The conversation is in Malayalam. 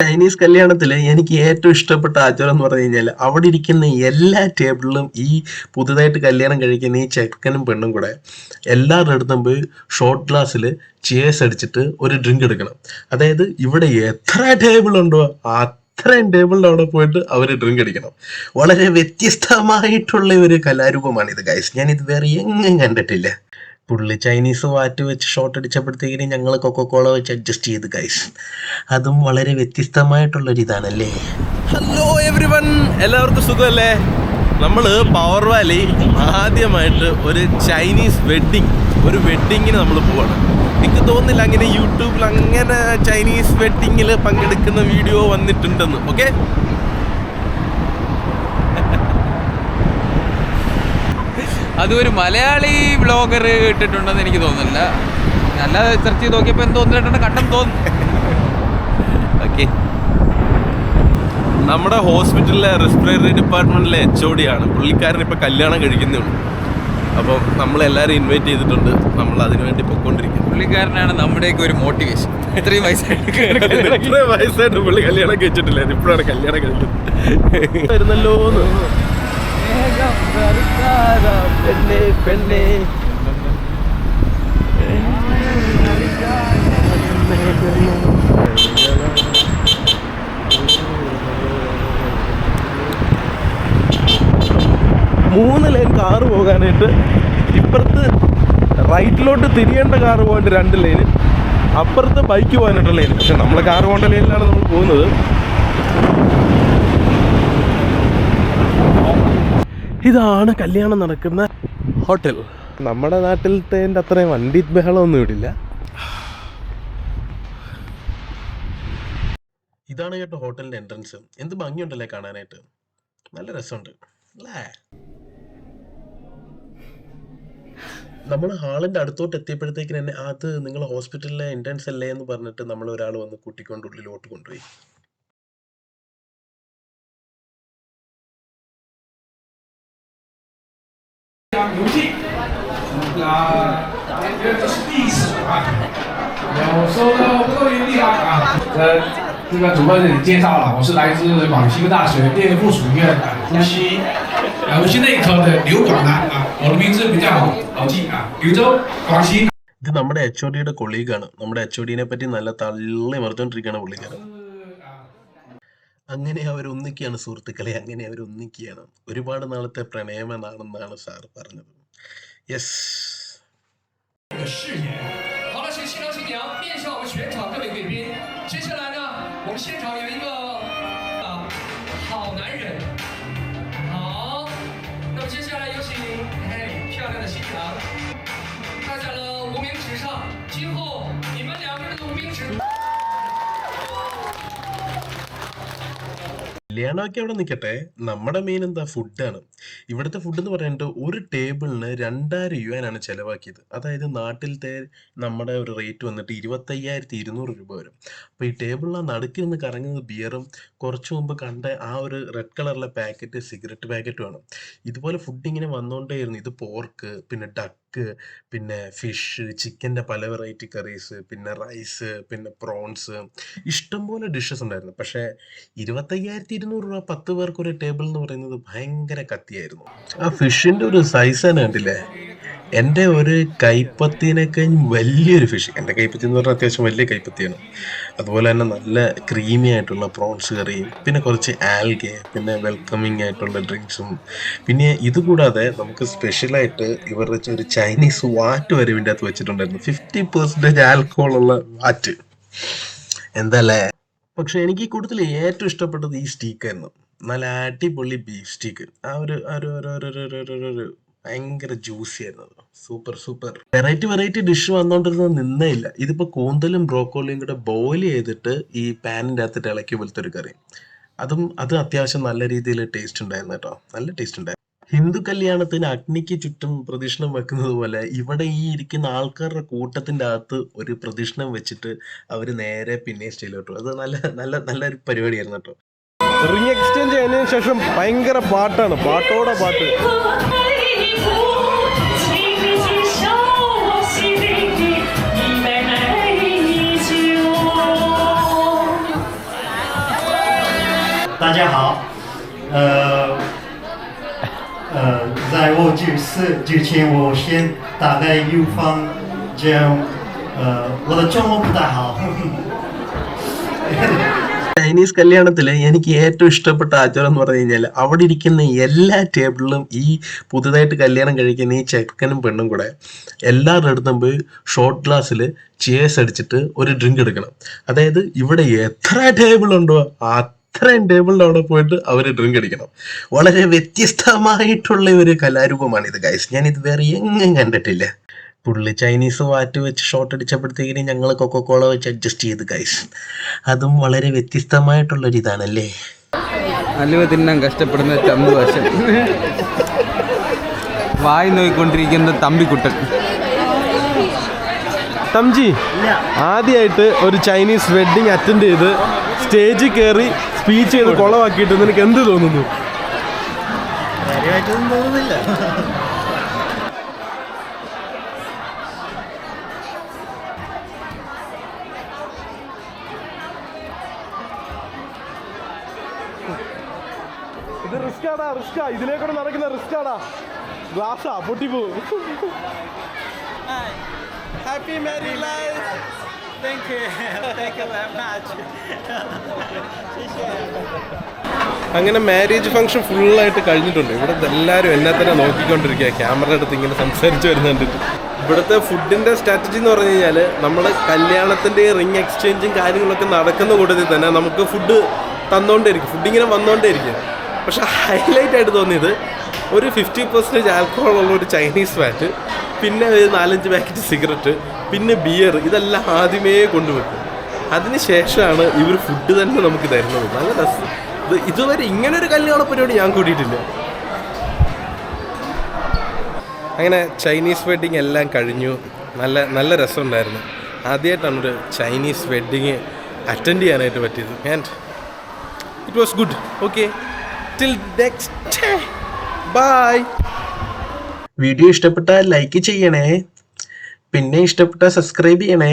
ചൈനീസ് കല്യാണത്തിൽ എനിക്ക് ഏറ്റവും ഇഷ്ടപ്പെട്ട ആചാരം എന്ന് പറഞ്ഞു കഴിഞ്ഞാൽ അവിടെ ഇരിക്കുന്ന എല്ലാ ടേബിളിലും ഈ പുതുതായിട്ട് കല്യാണം കഴിക്കുന്ന ഈ ചെക്കനും പെണ്ണും കൂടെ എല്ലാവരുടെ അടുത്തും പോയി ഷോർട്ട് ഗ്ലാസ്സിൽ ചേസ് അടിച്ചിട്ട് ഒരു ഡ്രിങ്ക് എടുക്കണം. അതായത് ഇവിടെ എത്ര ടേബിൾ ഉണ്ടോ അത്രയും ടേബിളിന്റെ അവിടെ പോയിട്ട് അവർ ഡ്രിങ്ക് അടിക്കണം. വളരെ വ്യത്യസ്തമായിട്ടുള്ള ഒരു കലാരൂപമാണ് ഇത് ഗൈസ് ഞാൻ ഇത് വേറെ എങ്ങും കണ്ടിട്ടില്ല. പുള്ളി ചൈനീസ് വാറ്റ് വെച്ച് ഷോട്ട് അടിച്ചപ്പോഴത്തേക്കിന് ഞങ്ങൾ കൊക്കോക്കോള വെച്ച് അഡ്ജസ്റ്റ് ചെയ്ത് ഗൈസ് അതും വളരെ വ്യത്യസ്തമായിട്ടുള്ളൊരു ഇതാണല്ലേ ഹലോ എവ്രി വൺ എല്ലാവർക്കും സുഖമല്ലേ? നമ്മൾ പവർ വാലി ആദ്യമായിട്ട് ഒരു ചൈനീസ് വെഡ്ഡിങ് ഒരു വെഡ്ഡിങ്ങിന് നമ്മൾ പോവാണ്. എനിക്ക് തോന്നുന്നില്ല അങ്ങനെ യൂട്യൂബിൽ അങ്ങനെ ചൈനീസ് വെഡ്ഡിങ്ങിൽ പങ്കെടുക്കുന്ന വീഡിയോ വന്നിട്ടുണ്ടെന്ന് ഓക്കെ അത് ഒരു മലയാളി വ്ളോഗർ ഇട്ടിട്ടുണ്ടെന്ന് എനിക്ക് തോന്നുന്നില്ല. നല്ല സെർച്ച് ചെയ്ത് നോക്കിയപ്പോൾ എന്തോ ഒന്ന് രണ്ടെണ്ണം കണ്ടെന്ന് തോന്നുന്നു. ഓക്കെ നമ്മുടെ ഹോസ്പിറ്റലിലെ റെസ്പിറേറ്ററി ഡിപ്പാർട്ട്മെന്റിലെ എച്ച് ഒ ഡി ആണ്. പുള്ളിക്കാരൻ ഇപ്പോൾ കല്യാണം കഴിക്കുന്നേ ഉള്ളൂ അപ്പം നമ്മളെല്ലാവരും ഇൻവൈറ്റ് ചെയ്തിട്ടുണ്ട്. നമ്മൾ അതിനു വേണ്ടി പൊക്കോണ്ടിരിക്കുന്നു പുള്ളിക്കാരനാണ് നമ്മുടെയൊക്കെ ഒരു മോട്ടിവേഷൻ ഇത്രയും വയസ്സായിട്ട് ഇത്രയും വയസ്സായിട്ട് പുള്ളി കല്യാണം കഴിച്ചിട്ടില്ല. ഇപ്പോഴാണ് കല്യാണം കഴിക്കുന്നത് വരുന്നല്ലോ മൂന്ന് ലൈൻ കാറ് പോകാനായിട്ട് ഇപ്പുറത്ത് റൈറ്റിലോട്ട് തിരിയേണ്ട കാറ് പോകാൻ രണ്ട് ലൈന് അപ്പുറത്ത് ബൈക്ക് പോകാനായിട്ട് ലൈന് പക്ഷെ നമ്മൾ കാറ് പോകേണ്ട ലൈനിലാണ് നമ്മൾ പോകുന്നത്. ഇതാണ് കല്യാണം നടക്കുന്ന ഹോട്ടൽ. നമ്മുടെ നാട്ടിലത്തെ അത്രയും വണ്ടി ബഹളമൊന്നും ഇടില്ല ഇതാണ് കേട്ടോ ഹോട്ടലിന്റെ എൻട്രൻസ് എന്ത് ഭംഗിയുണ്ടല്ലേ കാണാനായിട്ട്? നല്ല രസമുണ്ട്. അല്ലേ? നമ്മൾ ഹാളിന്റെ അടുത്തോട്ട് എത്തിയപ്പോഴത്തേക്കിന് തന്നെ അത് നിങ്ങൾ ഹോസ്പിറ്റലിലെ എൻട്രൻസ് അല്ലേ? എന്ന് പറഞ്ഞിട്ട് നമ്മൾ ഒരാൾ വന്ന് കൂട്ടിക്കൊണ്ട് ഉള്ളിലോട്ട് കൊണ്ടുപോയി. 这是历史啊，有受到各位地方啊，呃，这个主播这里介绍了，我是来自广西大学第二附属医院啊，呼吸啊呼吸内科的刘广南啊，我的名字比较好好记啊，柳州，广西。 ഇത് നമ്മുടെ എച്ച് ഒ ഡിയുടെ കൊളീഗാണ് നമ്മുടെ എച്ച് ഒ ഡിനെ പറ്റി നല്ല തള്ളി മറിച്ചോണ്ടിരിക്കുകയാണ് പുള്ളിക്കാരൻ അങ്ങനെ അവർ ഒന്നിക്കുകയാണ് സുഹൃത്തുക്കളെ. അങ്ങനെ അവർ ഒന്നിക്കുകയാണ് ഒരുപാട് നാളത്തെ പ്രണയമെന്നാണെന്നാണ് സാർ പറഞ്ഞത്. യെസ് 的 കല്യാണമൊക്കെ അവിടെ നിൽക്കട്ടെ നമ്മുടെ മെയിൻ എന്താ ഫുഡാണ് ഇവിടുത്തെ ഫുഡ് എന്ന് പറയുന്നത് ഒരു ടേബിളിന് രണ്ടായിരം യു ആണ് ചിലവാക്കിയത്. അതായത് നാട്ടിലത്തെ നമ്മുടെ ഒരു റേറ്റ് വന്നിട്ട് ഇരുപത്തയ്യായിരത്തി ഇരുന്നൂറ് രൂപ വരും. അപ്പോൾ ഈ ടേബിളിൽ നടുക്കിൽ നിന്ന് കറങ്ങുന്നത് ബിയറും കുറച്ച് മുമ്പ് കണ്ട ആ ഒരു റെഡ് കളറിലെ പാക്കറ്റ് സിഗരറ്റ് പാക്കറ്റുമാണ് ഇതുപോലെ ഫുഡ് ഇങ്ങനെ വന്നുകൊണ്ടേയിരുന്നു ഇത് പോർക്ക് പിന്നെ ഡക്ക് പിന്നെ ഫിഷ് ചിക്കന്റെ പല വെറൈറ്റി കറീസ് പിന്നെ റൈസ് പിന്നെ പ്രോൺസ് ഇഷ്ടംപോലെ ഡിഷസ് ഉണ്ടായിരുന്നു. പക്ഷേ ഇരുപത്തയ്യായിരത്തി ഇരുന്നൂറ് രൂപ പത്ത് പേർക്ക് ഒരു ടേബിൾ എന്ന് പറയുന്നത് ഭയങ്കര കത്തിയായിരുന്നു. ആ ഫിഷിന്റെ ഒരു സൈസ് തന്നെ കണ്ടില്ലേ? എന്റെ ഒരു കൈപ്പത്തിനൊക്കെ വലിയൊരു ഫിഷ് എന്റെ കൈപ്പത്തി എന്ന് പറഞ്ഞാൽ അത്യാവശ്യം വലിയ കൈപ്പത്തിയാണ്. അതുപോലെ തന്നെ നല്ല ക്രീമി ആയിട്ടുള്ള പ്രോൺസ് കറിയും പിന്നെ കുറച്ച് ആൽഗെ പിന്നെ വെൽക്കമിങ് ആയിട്ടുള്ള ഡ്രിങ്ക്സും പിന്നെ ഇതുകൂടാതെ നമുക്ക് സ്പെഷ്യലായിട്ട് ഇവരുടെ ഒരു ചൈനീസ് വാറ്റ് വരെ ഇതിന്റെ അകത്ത് വെച്ചിട്ടുണ്ടായിരുന്നു. ഫിഫ്റ്റി പെർസെന്റേജ് ആൽക്കോൾ ഉള്ള വാറ്റ് എന്തല്ലേ? പക്ഷെ എനിക്ക് കൂടുതൽ ഏറ്റവും ഇഷ്ടപ്പെട്ടത് ഈ സ്റ്റീക്കായിരുന്നു നല്ല അടിപൊളി ബീഫ് സ്റ്റീക്ക് ആ ഒരു ഒരു ഒരു ഭയങ്കര ജ്യൂസി ആയിരുന്നു super super variety variety dish വന്നോണ്ടിരുന്നത് നിന്നേ ഇല്ല ഇതിപ്പോ കൂന്തലും ബ്രോക്കോളിയും കൂടെ ബോയിൽ ചെയ്തിട്ട് ഈ പാനിന്റെ അകത്തിട്ട് ഇളക്കി പോലത്തെ ഒരു കറി. അതും അത് അത്യാവശ്യം നല്ല രീതിയിൽ ടേസ്റ്റ് ഉണ്ടായിരുന്നു കേട്ടോ. നല്ല ടേസ്റ്റ് ഉണ്ടായിരുന്നു. ഹിന്ദു കല്യാണത്തിന് അഗ്നിക്ക് ചുറ്റും പ്രദക്ഷിണം വെക്കുന്നത് പോലെ ഇവിടെ ഈ ഇരിക്കുന്ന ആൾക്കാരുടെ കൂട്ടത്തിന്റെ അകത്ത് ഒരു പ്രദക്ഷിണം വെച്ചിട്ട് അവർ നേരെ പിന്നെ സ്റ്റേലോട്ടു അത് നല്ല നല്ല നല്ലൊരു പരിപാടിയായിരുന്നു കേട്ടോ. റിംഗ് എക്സ്ചേഞ്ച് ചെയ്യുന്നതിന് ശേഷം ഭയങ്കര പാട്ടാണ്. പാട്ടോടെ പാട്ട്. 大家好，呃，呃，在我主持之前，我先大概有方讲，呃，我的中文不太好，ചൈനീസ് കല്യാണത്തിൽ എനിക്ക് ഏറ്റവും ഇഷ്ടപ്പെട്ട ആചാരം എന്ന് പറഞ്ഞു കഴിഞ്ഞാൽ അവിടെ ഇരിക്കുന്ന എല്ലാ ടേബിളിലും ഈ പുതുതായിട്ട് കല്യാണം കഴിക്കുന്ന ഈ ചെക്കനും പെണ്ണും കൂടെ എല്ലാവരുടെ അടുത്തും പോയി ഷോർട്ട് ഗ്ലാസ്സിൽ ചേസ് അടിച്ചിട്ട് ഒരു ഡ്രിങ്ക് എടുക്കണം. അതായത് ഇവിടെ എത്ര ടേബിൾ ഉണ്ടോ അത്രയും ടേബിളിന്റെ അവിടെ പോയിട്ട് അവർ ഡ്രിങ്ക് അടിക്കണം. വളരെ വ്യത്യസ്തമായിട്ടുള്ള ഒരു കലാരൂപമാണ് ഇത് ഗൈസ് ഞാനിത് വേറെ എങ്ങും കണ്ടിട്ടില്ല. പുള്ളി ചൈനീസ് വാറ്റ് വെച്ച് ഷോട്ട് അടിച്ചപ്പോഴത്തേക്കിനും ഞങ്ങൾ കൊക്കോക്കോള വെച്ച് അഡ്ജസ്റ്റ് ചെയ്ത് ഗൈസ് അതും വളരെ വ്യത്യസ്തമായിട്ടുള്ളൊരിതാണല്ലേ? അലുവ തിന്നാൻ കഷ്ടപ്പെടുന്ന ചന്തു വശം. വായി നോയിക്കൊണ്ടിരിക്കുന്ന തമ്പിക്കുട്ടൻ. തംജി ആദ്യമായിട്ട് ഒരു ചൈനീസ് വെഡിങ് അറ്റൻഡ് ചെയ്ത് സ്റ്റേജിൽ കയറി സ്പീച്ച് ചെയ്ത് കുളമാക്കിയിട്ട് നിനക്ക് എന്ത് തോന്നുന്നു? കാര്യമായിട്ടൊന്നും തോന്നുന്നില്ല. റിസ്ക് ആടാ റിസ്ക് ഇതിലേക്കൂടെ നടക്കുന്ന റിസ്ക് ആടാ ഗ്ലാസ്സാ പൊട്ടിപ്പോ. ഹാപ്പി മാരി ലൈഫ് അങ്ങനെ മാരേജ് ഫംഗ്ഷൻ ഫുള്ളായിട്ട് കഴിഞ്ഞിട്ടുണ്ട്. ഇവിടെ എല്ലാവരും എന്നെ തന്നെ നോക്കിക്കൊണ്ടിരിക്കുക ക്യാമറ എടുത്ത് ഇങ്ങനെ സംസാരിച്ച് വരുന്നുണ്ട്. ഇവിടുത്തെ ഫുഡിന്റെ സ്ട്രാറ്റജി എന്ന് പറഞ്ഞു കഴിഞ്ഞാൽ നമ്മൾ കല്യാണത്തിന്റെ റിംഗ് എക്സ്ചേഞ്ചും കാര്യങ്ങളൊക്കെ നടക്കുന്ന കൂട്ടത്തിൽ തന്നെ നമുക്ക് ഫുഡ് തന്നുകൊണ്ടേയിരിക്കും ഫുഡ് ഇങ്ങനെ വന്നുകൊണ്ടേയിരിക്കും പക്ഷെ ഹൈലൈറ്റ് ആയിട്ട് തോന്നിയത് ഒരു ഫിഫ്റ്റി പെർസെന്റേജ് ആൽക്കഹോൾ ഉള്ള ഒരു ചൈനീസ് ഫാറ്റ് പിന്നെ ഒരു നാലഞ്ച് പാക്കറ്റ് സിഗരറ്റ് പിന്നെ ബിയർ ഇതെല്ലാം ആദ്യമേ കൊണ്ടുവെക്കും. അതിനുശേഷമാണ് ഇവർ ഫുഡ് തന്നെ നമുക്ക് തരുന്നത്. നല്ല രസം. ഇതുവരെ ഇങ്ങനെ ഒരു കല്യാണ പരിപാടി ഞാൻ കൂടിയിട്ടില്ല. അങ്ങനെ ചൈനീസ് വെഡ്ഡിങ് എല്ലാം കഴിഞ്ഞു. നല്ല നല്ല രസമുണ്ടായിരുന്നു. ആദ്യമായിട്ടാണ് ഒരു ചൈനീസ് വെഡ്ഡിങ് അറ്റൻഡ് ചെയ്യാനായിട്ട് പറ്റിയത്. And it was good okay till next bye video ഇഷ്ടപ്പെട്ടാൽ ലൈക്ക് ചെയ്യണേ. പിന്നെ ഇഷ്ടപ്പെട്ടാൽ സബ്സ്ക്രൈബ് ചെയ്യണേ.